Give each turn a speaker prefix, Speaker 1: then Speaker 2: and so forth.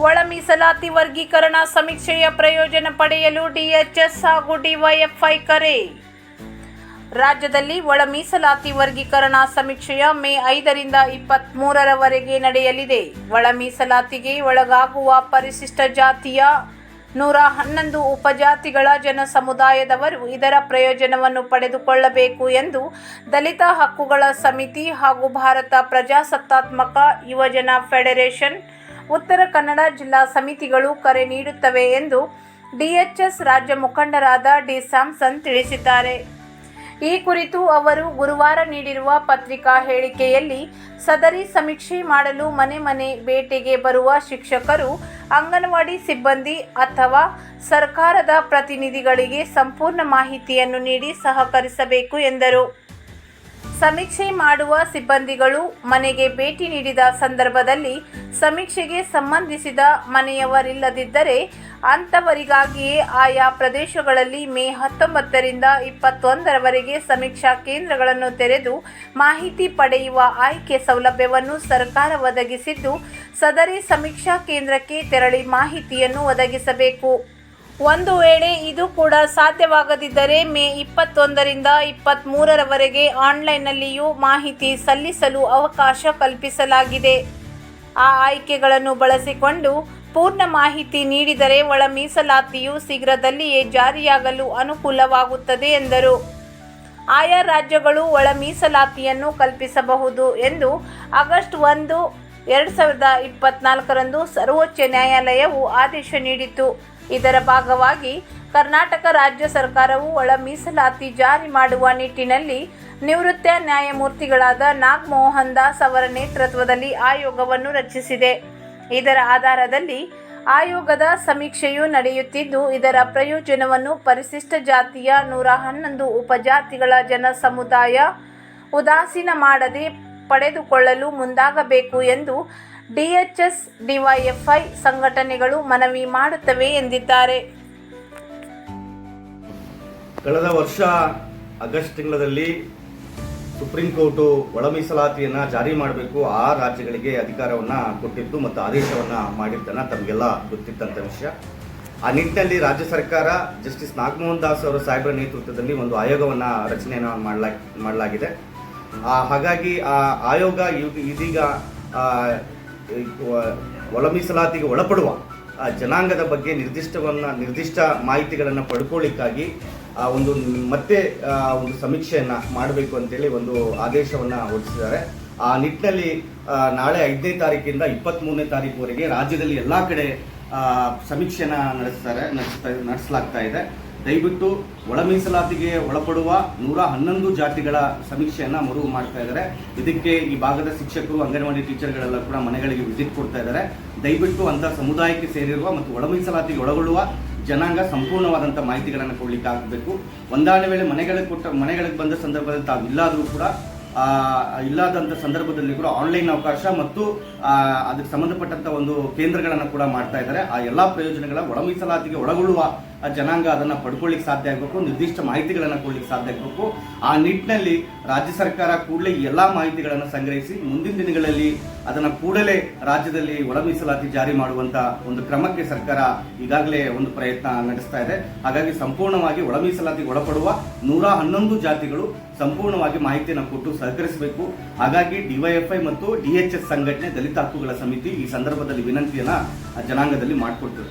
Speaker 1: ಒಳ ಮೀಸಲಾತಿ ವರ್ಗೀಕರಣ ಸಮೀಕ್ಷೆಯ ಪ್ರಯೋಜನ ಪಡೆಯಲು ಡಿಎಚ್ಎಸ್ ಹಾಗೂ ಡಿವೈಎಫ್ಐ ಕರೆ. ರಾಜ್ಯದಲ್ಲಿ ಒಳ ಮೀಸಲಾತಿ ವರ್ಗೀಕರಣ ಸಮೀಕ್ಷೆಯ ಮೇ ಐದರಿಂದ ಇಪ್ಪತ್ತ್ಮೂರರವರೆಗೆ ನಡೆಯಲಿದೆ. ಒಳ ಮೀಸಲಾತಿಗೆ ಒಳಗಾಗುವ ಪರಿಶಿಷ್ಟ ಜಾತಿಯ ನೂರ ಹನ್ನೊಂದು ಉಪಜಾತಿಗಳ ಜನ ಸಮುದಾಯದವರು ಇದರ ಪ್ರಯೋಜನವನ್ನು ಪಡೆದುಕೊಳ್ಳಬೇಕು ಎಂದು ದಲಿತ ಹಕ್ಕುಗಳ ಸಮಿತಿ ಹಾಗೂ ಭಾರತ ಪ್ರಜಾಸತ್ತಾತ್ಮಕ ಯುವಜನ ಫೆಡರೇಷನ್ ಉತ್ತರ ಕನ್ನಡ ಜಿಲ್ಲಾ ಸಮಿತಿಗಳು ಕರೆ ನೀಡುತ್ತವೆ ಎಂದು ಡಿಎಚ್ಎಸ್ ರಾಜ್ಯ ಮುಖಂಡರಾದ ಡಿ ಸ್ಯಾಮ್ಸನ್ ತಿಳಿಸಿದ್ದಾರೆ. ಈ ಕುರಿತು ಅವರು ಗುರುವಾರ ನೀಡಿರುವ ಪತ್ರಿಕಾ ಹೇಳಿಕೆಯಲ್ಲಿ ಸದರಿ ಸಮೀಕ್ಷೆ ಮಾಡಲು ಮನೆ ಮನೆ ಭೇಟಿಗೆ ಬರುವ ಶಿಕ್ಷಕರು, ಅಂಗನವಾಡಿ ಸಿಬ್ಬಂದಿ ಅಥವಾ ಸರ್ಕಾರದ ಪ್ರತಿನಿಧಿಗಳಿಗೆ ಸಂಪೂರ್ಣ ಮಾಹಿತಿಯನ್ನು ನೀಡಿ ಸಹಕರಿಸಬೇಕು ಎಂದರು. ಸಮೀಕ್ಷೆ ಮಾಡುವ ಸಿಬ್ಬಂದಿಗಳು ಮನೆಗೆ ಭೇಟಿ ನೀಡಿದ ಸಂದರ್ಭದಲ್ಲಿ ಸಮೀಕ್ಷೆಗೆ ಸಂಬಂಧಿಸಿದ ಮನೆಯವರಿಲ್ಲದಿದ್ದರೆ ಅಂಥವರಿಗಾಗಿಯೇ ಆಯಾ ಪ್ರದೇಶಗಳಲ್ಲಿ ಮೇ ಹತ್ತೊಂಬತ್ತರಿಂದ ಇಪ್ಪತ್ತೊಂದರವರೆಗೆ ಸಮೀಕ್ಷಾ ಕೇಂದ್ರಗಳನ್ನು ತೆರೆದು ಮಾಹಿತಿ ಪಡೆಯುವ ಆಯ್ಕೆ ಸೌಲಭ್ಯವನ್ನು ಸರ್ಕಾರ ಒದಗಿಸಿದ್ದು, ಸದರಿ ಸಮೀಕ್ಷಾ ಕೇಂದ್ರಕ್ಕೆ ತೆರಳಿ ಮಾಹಿತಿಯನ್ನು ಒದಗಿಸಬೇಕು. ಒಂದು ವೇಳೆ ಇದು ಕೂಡ ಸಾಧ್ಯವಾಗದಿದ್ದರೆ ಮೇ ಇಪ್ಪತ್ತೊಂದರಿಂದ ಇಪ್ಪತ್ತ್ಮೂರರವರೆಗೆ ಆನ್ಲೈನ್ನಲ್ಲಿಯೂ ಮಾಹಿತಿ ಸಲ್ಲಿಸಲು ಅವಕಾಶ ಕಲ್ಪಿಸಲಾಗಿದೆ. ಆ ಆಯ್ಕೆಗಳನ್ನು ಬಳಸಿಕೊಂಡು ಪೂರ್ಣ ಮಾಹಿತಿ ನೀಡಿದರೆ ಒಳ ಮೀಸಲಾತಿಯು ಶೀಘ್ರದಲ್ಲಿಯೇ ಜಾರಿಯಾಗಲು ಅನುಕೂಲವಾಗುತ್ತದೆ ಎಂದರು. ಆಯಾ ರಾಜ್ಯಗಳು ಒಳ ಮೀಸಲಾತಿಯನ್ನು ಕಲ್ಪಿಸಬಹುದು ಎಂದು ಆಗಸ್ಟ್ ಒಂದು, ಎರಡು ಸಾವಿರದ ಇಪ್ಪತ್ನಾಲ್ಕರಂದು ಸರ್ವೋಚ್ಚ ನ್ಯಾಯಾಲಯವು ಆದೇಶ ನೀಡಿತು ಇದರ ಭಾಗವಾಗಿ ಕರ್ನಾಟಕ ರಾಜ್ಯ ಸರ್ಕಾರವು ಒಳ ಮೀಸಲಾತಿ ಜಾರಿ ಮಾಡುವ ನಿಟ್ಟಿನಲ್ಲಿ ನಿವೃತ್ತ ನ್ಯಾಯಮೂರ್ತಿಗಳಾದ ನಾಗಮೋಹನ್ ದಾಸ್ ಅವರ ನೇತೃತ್ವದಲ್ಲಿ ಆಯೋಗವನ್ನು ರಚಿಸಿದೆ. ಇದರ ಆಧಾರದಲ್ಲಿ ಆಯೋಗದ ಸಮೀಕ್ಷೆಯು ನಡೆಯುತ್ತಿದ್ದು, ಇದರ ಪ್ರಯೋಜನವನ್ನು ಪರಿಶಿಷ್ಟ ಜಾತಿಯ ನೂರ ಹನ್ನೊಂದು ಉಪಜಾತಿಗಳ ಜನ ಸಮುದಾಯ ಉದಾಸೀನ ಮಾಡದೆ ಪಡೆದುಕೊಳ್ಳಲು ಮುಂದಾಗಬೇಕು ಎಂದು ಡಿಎಚ್ಎಸ್, ಡಿವೈಎಫ್ಐ ಸಂಘಟನೆಗಳು ಮನವಿ ಮಾಡುತ್ತವೆ ಎಂದಿದ್ದಾರೆ.
Speaker 2: ಕಳೆದ ವರ್ಷ ಆಗಸ್ಟ್ ತಿಂಗಳಲ್ಲಿ ಸುಪ್ರೀಂ ಕೋರ್ಟು ಒಳ ಮೀಸಲಾತಿಯನ್ನು ಜಾರಿ ಮಾಡಬೇಕು. ಆ ರಾಜ್ಯಗಳಿಗೆ ಅಧಿಕಾರವನ್ನು ಕೊಟ್ಟಿದ್ದು ಮತ್ತು ಆದೇಶವನ್ನು ಮಾಡಿದ್ದನ್ನು ತಮಗೆಲ್ಲ ಗೊತ್ತಿದ್ದಂಥ ವಿಷಯ. ಆ ನಿಟ್ಟಿನಲ್ಲಿ ರಾಜ್ಯ ಸರ್ಕಾರ ಜಸ್ಟಿಸ್ ನಾಗಮೋಹನ್ ದಾಸ್ ಅವರ ಸಾಹೇಬರ ನೇತೃತ್ವದಲ್ಲಿ ಒಂದು ಆಯೋಗವನ್ನು ರಚನೆಯನ್ನು ಮಾಡಲಾ, ಮಾಡಲಾಗಿದೆ. ಹಾಗಾಗಿ ಆ ಆಯೋಗ ಇದೀಗ ಒಳ ಮೀಸಲಾತಿಗೆ ಒಳಪಡುವ ಆ ಜನಾಂಗದ ಬಗ್ಗೆ ನಿರ್ದಿಷ್ಟವನ್ನು, ನಿರ್ದಿಷ್ಟ ಮಾಹಿತಿಗಳನ್ನು ಪಡ್ಕೊಳ್ಳಿಕ್ಕಾಗಿ ಆ ಒಂದು ಮತ್ತೆ ಒಂದು ಸಮೀಕ್ಷೆಯನ್ನು ಮಾಡಬೇಕು ಅಂತೇಳಿ ಒಂದು ಆದೇಶವನ್ನು ಹೊರಡಿಸಿದ್ದಾರೆ. ಆ ನಿಟ್ಟಿನಲ್ಲಿ ನಾಳೆ ಐದನೇ ತಾರೀಕಿಂದ ಇಪ್ಪತ್ತ್ಮೂರನೇ ತಾರೀಕುವರೆಗೆ ರಾಜ್ಯದಲ್ಲಿ ಎಲ್ಲ ಕಡೆ ಸಮೀಕ್ಷೆನ ನಡೆಸ್ತಾರೆ, ನಡೆಸ್ತಾ, ನಡೆಸಲಾಗ್ತಾ ಇದೆ. ದಯವಿಟ್ಟು ಒಳ ಮೀಸಲಾತಿಗೆ ಒಳಪಡುವ ನೂರ ಹನ್ನೊಂದು ಜಾತಿಗಳ ಸಮೀಕ್ಷೆಯನ್ನು ಮರು ಮಾಡ್ತಾ ಇದ್ದಾರೆ. ಇದಕ್ಕೆ ಈ ಭಾಗದ ಶಿಕ್ಷಕರು, ಅಂಗನವಾಡಿ ಟೀಚರ್ಗಳೆಲ್ಲ ಕೂಡ ಮನೆಗಳಿಗೆ ವಿಸಿಟ್ ಕೊಡ್ತಾ ಇದ್ದಾರೆ. ದಯವಿಟ್ಟು ಅಂತ ಸಮುದಾಯಕ್ಕೆ ಸೇರಿರುವ ಮತ್ತು ಒಳ ಮೀಸಲಾತಿಗೆ ಒಳಗೊಳ್ಳುವ ಜನಾಂಗ ಸಂಪೂರ್ಣವಾದಂಥ ಮಾಹಿತಿಗಳನ್ನು ಕೊಡ್ಲಿಕ್ಕೆ ಆಗಬೇಕು. ಒಂದಾಣ ವೇಳೆ ಮನೆಗಳಿಗೆ ಕೊಟ್ಟ, ಮನೆಗಳಿಗೆ ಬಂದ ಸಂದರ್ಭದಲ್ಲಿ ತಾವು ಇಲ್ಲಾದರೂ ಕೂಡ ಇಲ್ಲದಂಥ ಸಂದರ್ಭದಲ್ಲಿ ಕೂಡ ಆನ್ಲೈನ್ ಅವಕಾಶ ಮತ್ತು ಅದಕ್ಕೆ ಸಂಬಂಧಪಟ್ಟಂತ ಒಂದು ಕೇಂದ್ರಗಳನ್ನು ಕೂಡ ಮಾಡ್ತಾ ಇದ್ದಾರೆ. ಆ ಎಲ್ಲಾ ಪ್ರಯೋಜನಗಳ ಒಳ ಮೀಸಲಾತಿಗೆ ಒಳಗೊಳ್ಳುವ ಆ ಜನಾಂಗ ಅದನ್ನ ಪಡ್ಕೊಳ್ಳಿಕ್ಕೆ ಸಾಧ್ಯ ಆಗಬೇಕು, ನಿರ್ದಿಷ್ಟ ಮಾಹಿತಿಗಳನ್ನು ಕೊಡ್ಲಿಕ್ಕೆ ಸಾಧ್ಯ ಆಗಬೇಕು. ಆ ನಿಟ್ಟಿನಲ್ಲಿ ರಾಜ್ಯ ಸರ್ಕಾರ ಕೂಡಲೇ ಎಲ್ಲಾ ಮಾಹಿತಿಗಳನ್ನು ಸಂಗ್ರಹಿಸಿ ಮುಂದಿನ ದಿನಗಳಲ್ಲಿ ಅದನ್ನ ಕೂಡಲೇ ರಾಜ್ಯದಲ್ಲಿ ಒಳ ಮೀಸಲಾತಿ ಜಾರಿ ಮಾಡುವಂತ ಒಂದು ಕ್ರಮಕ್ಕೆ ಸರ್ಕಾರ ಈಗಾಗಲೇ ಒಂದು ಪ್ರಯತ್ನ ನಡೆಸ್ತಾ ಇದೆ. ಹಾಗಾಗಿ ಸಂಪೂರ್ಣವಾಗಿ ಒಳ ಮೀಸಲಾತಿಗೆ ಒಳಪಡುವ ನೂರ ಹನ್ನೊಂದು ಜಾತಿಗಳು ಸಂಪೂರ್ಣವಾಗಿ ಮಾಹಿತಿಯನ್ನು ಕೊಟ್ಟು ಸಹಕರಿಸಬೇಕು. ಹಾಗಾಗಿ ಡಿವೈಎಫ್ಐ ಮತ್ತು ಡಿಎಚ್ಎಸ್ ಸಂಘಟನೆ ದಲಿತ ಹಕ್ಕುಗಳ ಸಮಿತಿ ಈ ಸಂದರ್ಭದಲ್ಲಿ ವಿನಂತಿಯನ್ನು ಜನಾಂಗದಲ್ಲಿ ಮಾಡಿಕೊಡ್ತದೆ.